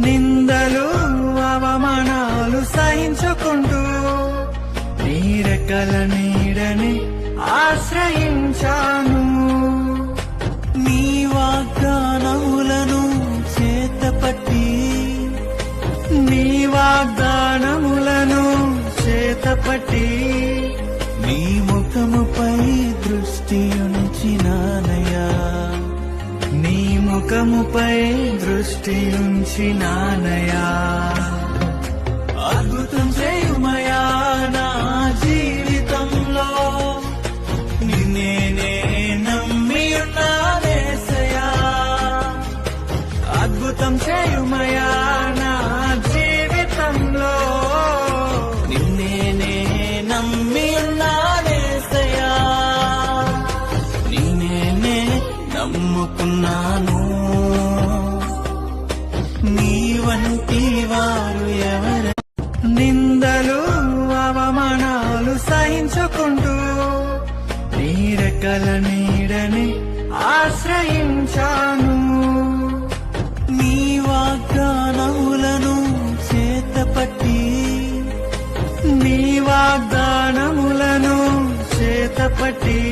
నిందలు అవమానాలు సహించుకుంటూ నీ నీడని ఆశ్రయించాను. నీ వాగ్దానములను చేతపట్టి నీ వాగ్దానములను ముఖముపై దృష్టి ఉంచినానయా అద్భుతం చేయుమయా నా జీవితంలో. నిన్నేనే నమ్మి ఉన్నానేసయా అద్భుతం చేయుమయా నా జీవితంలో. నిన్నేనే నమ్మి ఉన్నా నమ్ముకున్నాను. నీ వంటి వారు ఎవరు? నిందలు అవమానాలు సహించుకుంటూ నీ రెక్కల నీడని ఆశ్రయించాను. నీ వాగ్దానములను చేతపట్టి నీ వాగ్దానములను చేతపట్టి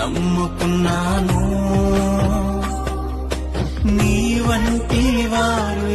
నమ్ముకున్నాను. నీ వంటి వారు